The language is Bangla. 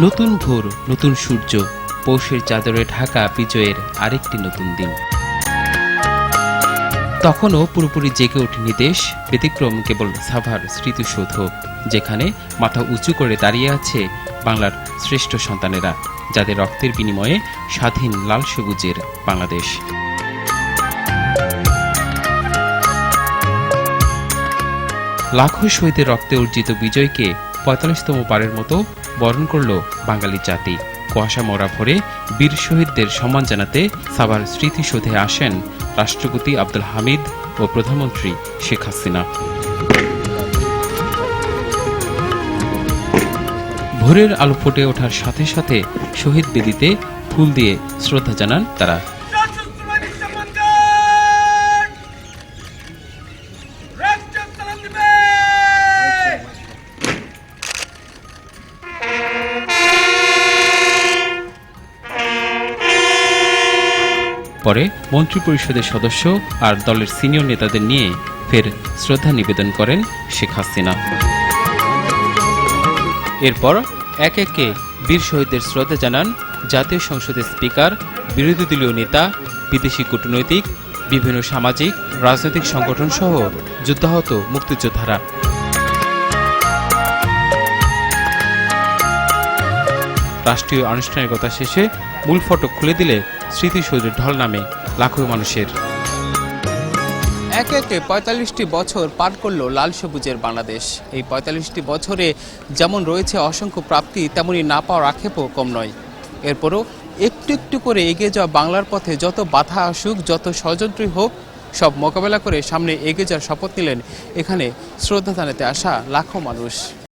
নতুন ভোর, নতুন সূর্য, পৌষের চাদরে ঢাকা বিজয়ের আরেকটি নতুন দিন। তখনও পুরোপুরি জেগে ওঠেনি দেশ, ব্যতিক্রম কেবল সাভার স্মৃতিসৌধ, যেখানে মাথা উঁচু করে দাঁড়িয়ে আছে বাংলার শ্রেষ্ঠ সন্তানেরা, যাদের রক্তের বিনিময়ে স্বাধীন লাল সবুজের বাংলাদেশ। লাখো শহীদের রক্তে অর্জিত বিজয়কে পঁয়তাল্লিশতম বারের মতো বরণ করল বাঙালি জাতি। কুয়াশা মরা ভরে বীর শহীদদের সম্মান জানাতে সাভার স্মৃতিসৌধে আসেন রাষ্ট্রপতি আব্দুল হামিদ ও প্রধানমন্ত্রী শেখ হাসিনা। ভোরের আলো ফুটে ওঠার সাথে সাথে শহীদ বেদিতে ফুল দিয়ে শ্রদ্ধা জানান তারা। পরে মন্ত্রিপরিষদের সদস্য আর দলের সিনিয়র নেতাদের নিয়ে ফের শ্রদ্ধা নিবেদন করেন শেখ হাসিনা। এরপর এক একে বীর শহীদদের শ্রদ্ধা জানান জাতীয় সংসদের স্পিকার, বিরোধী দলীয় নেতা, বিদেশি কূটনৈতিক, বিভিন্ন সামাজিক, রাজনৈতিক সংগঠন সহ যুদ্ধাহত মুক্তিযোদ্ধারা। রাষ্ট্রীয় আনুষ্ঠানিকতা শেষে মূল ফটক খুলে দিলে স্মৃতিসৌধের ঢল নামে লাখো মানুষের। একে একে পঁয়তাল্লিশটি বছর পার করল লাল সবুজের বাংলাদেশ। এই পঁয়তাল্লিশটি বছরে যেমন রয়েছে অসংখ্য প্রাপ্তি, তেমনি না পাওয়ার আক্ষেপও কম নয়। এরপরও একটু একটু করে এগিয়ে যাওয়া বাংলার পথে যত বাধা আসুক, যত ষড়যন্ত্রই হোক, সব মোকাবেলা করে সামনে এগিয়ে যাওয়ার শপথ নিলেন এখানে শ্রদ্ধা জানাতে আসা লাখো মানুষ।